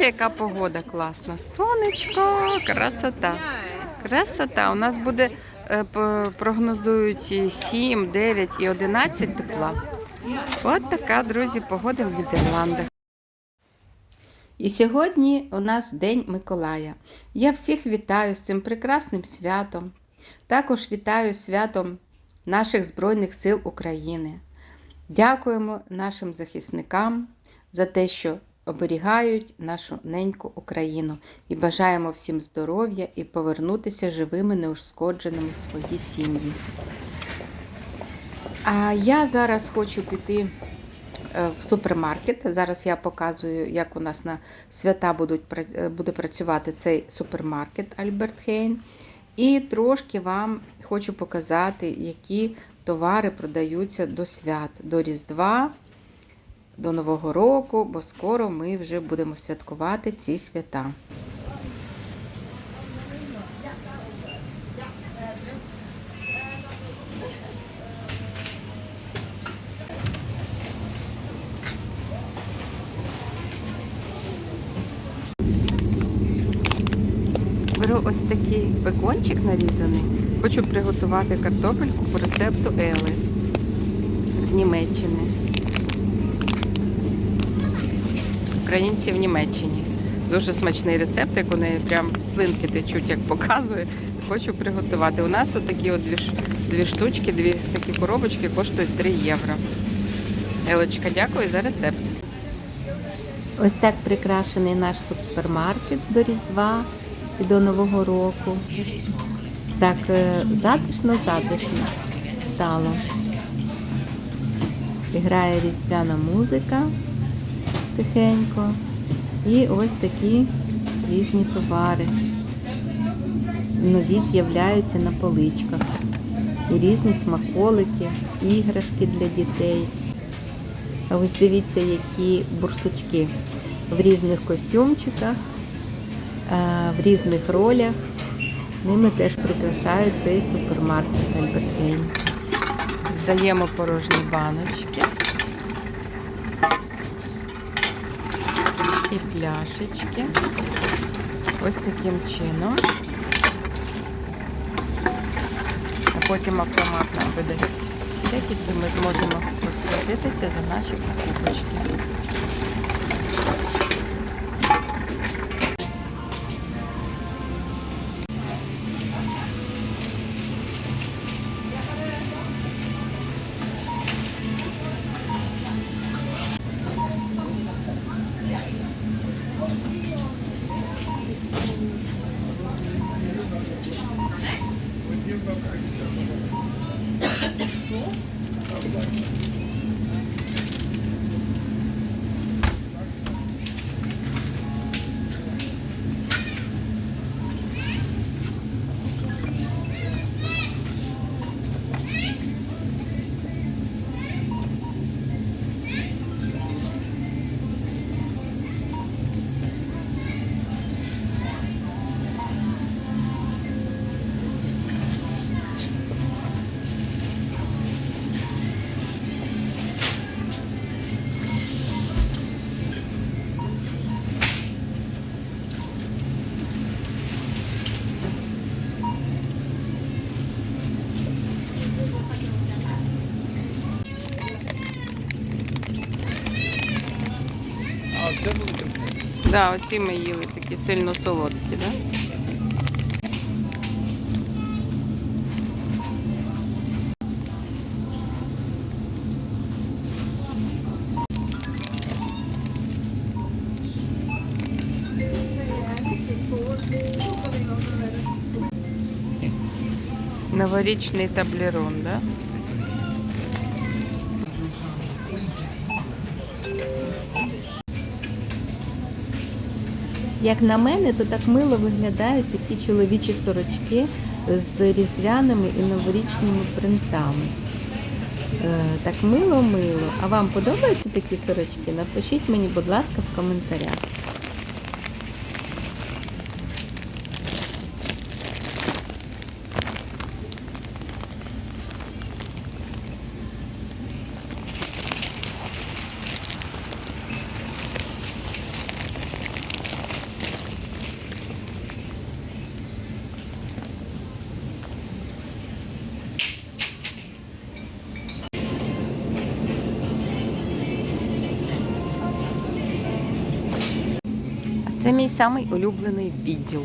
Подивіться, яка погода класна. Сонечко, красота. Красота. У нас буде е, прогнозують 7, 9 і 11 тепла. От така, друзі, погода в Нідерландах. І сьогодні у нас День Миколая. Я всіх вітаю з цим прекрасним святом. Також вітаю святом наших Збройних сил України. Дякуємо нашим захисникам за те, що оберігають нашу неньку Україну і бажаємо всім здоров'я і повернутися живими, неушкодженими в свої сім'ї. А я зараз хочу піти е, в супермаркет. Зараз я показую, як у нас на свята будуть, е, буде працювати цей супермаркет Альберт Хейн. І трошки вам хочу показати, які товари продаються до свят, до Різдва, до Нового року, бо скоро ми вже будемо святкувати ці свята. Беру ось такий бекончик нарізаний. Хочу приготувати картопельку по рецепту Ели з Німеччини. Українці в Німеччині. Дуже смачний рецепт, як неї прям слинки течуть, як показує. Хочу приготувати. У нас отакі от дві, дві штучки, дві такі коробочки коштують 3 євро. Елочка, дякую за рецепт. Ось так прикрашений наш супермаркет до Різдва і до Нового року. Так затишно-затишно стало. І грає різдвяна музика тихенько. І ось такі різні товари. Нові з'являються на поличках. І різні смаколики, іграшки для дітей. А ось дивіться, які бурсучки в різних костюмчиках, е, в різних ролях. Ними теж прикрашають цей супермаркет Альбертейн. Здаємо порожні баночки і пляшечки. Ось таким чином. А потім автомат нам видає чек, і ми зможемо розплатитися за наші покупочки. Велике. Да, оці ми їли такі сильно солодкі, да? Новорічний таблерон, да? Як на мене, то так мило виглядають такі чоловічі сорочки з різдвяними і новорічними принтами. Е, Так мило-мило. А вам подобаються такі сорочки? Напишіть мені, будь ласка, в коментарях. Це мій самий улюблений відділ.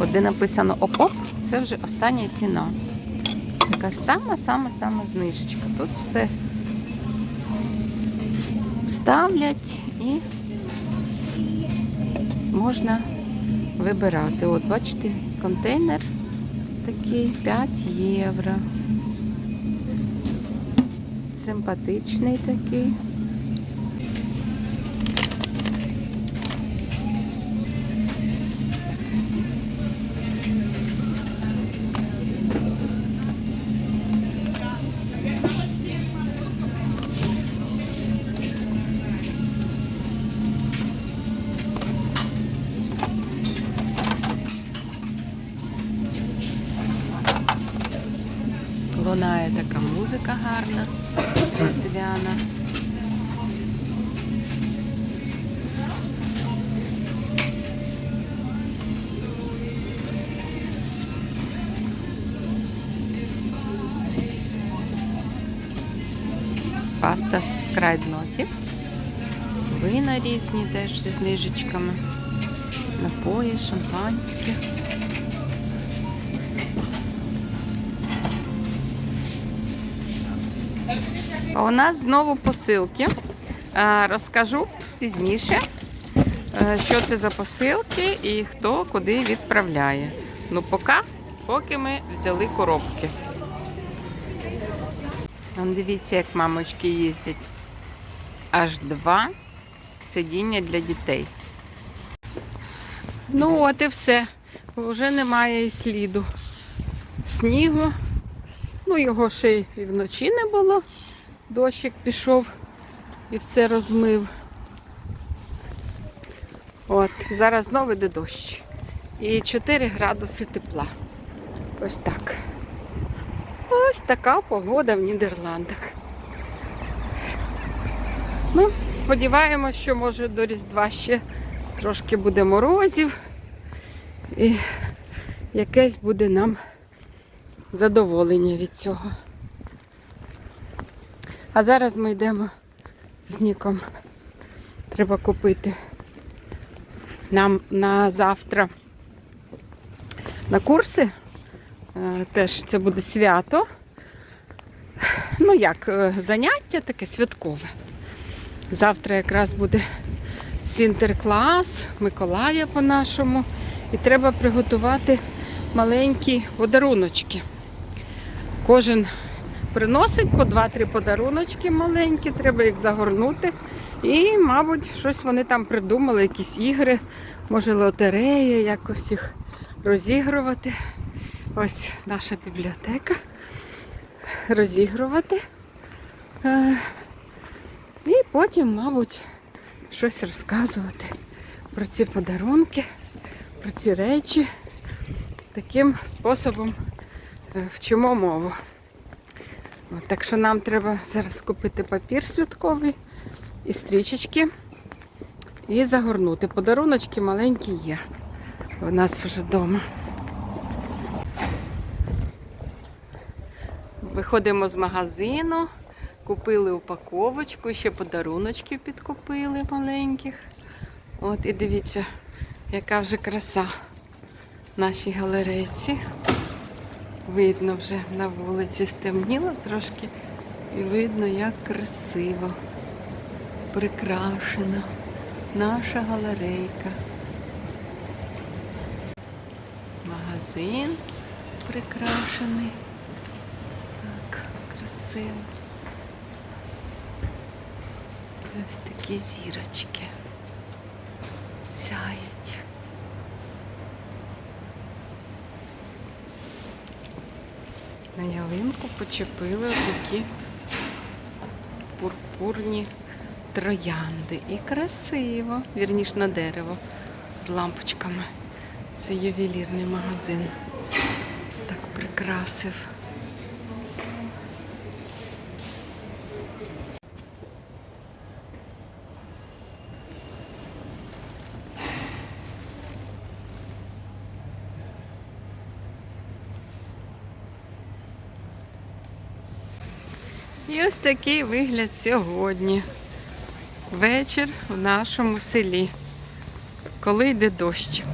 От де написано ОП-ОП, це вже остання ціна. Така сама-сама-сама знижечка. Тут все ставлять і можна вибирати. От бачите, контейнер такий 5 євро. Симпатичний такий. Лунає така музика гарна, різдвяна. Паста з крайднотів. Вина різні теж зі знижечками. Напої, шампанське. У нас знову посилки. Розкажу пізніше, е, що це за посилки і хто куди відправляє. Ну, поки, поки ми взяли коробки. Дивіться, як мамочки їздять. Аж два сидіння для дітей. Ну, от і все. Вже немає і сліду снігу. Ну, його ще і вночі не було. Дощик пішов і все розмив. От, зараз знову йде дощ. І 4 градуси тепла. Ось так. Ось така погода в Нідерландах. Ну, сподіваємось, що може до Різдва ще трошки буде морозів. І якесь буде нам задоволення від цього. А зараз ми йдемо з Ніком. Треба купити нам на завтра на курси. Е, Теж це буде свято. Ну як, е, заняття таке святкове. Завтра якраз буде сінтерклас, Миколая по-нашому. І треба приготувати маленькі подаруночки. Кожен приносить по 2-3 подаруночки маленькі, треба їх загорнути. І, мабуть, щось вони там придумали, якісь ігри, може лотерея, якось їх розігрувати. Ось наша бібліотека. Розігрувати. Е, І потім, мабуть, щось розказувати про ці подарунки, про ці речі. Таким способом вчимо мову. От, так що нам треба зараз купити папір святковий і стрічечки і загорнути. Подаруночки маленькі є. У нас вже вдома. Виходимо з магазину, купили упаковочку, ще подаруночки підкупили маленьких. От і дивіться, яка вже краса в нашій галерейці. Видно вже на вулиці стемніло трошки і видно, як красиво прикрашена наша галерейка. Магазин прикрашений. Так, красиво. Ось такі зірочки сяють. На ялинку почепили такі пурпурні троянди. І красиво, вірніш на дерево з лампочками. Це ювелірний магазин. Так прикрасив. І ось такий вигляд сьогодні. Вечір в нашому селі, коли йде дощик.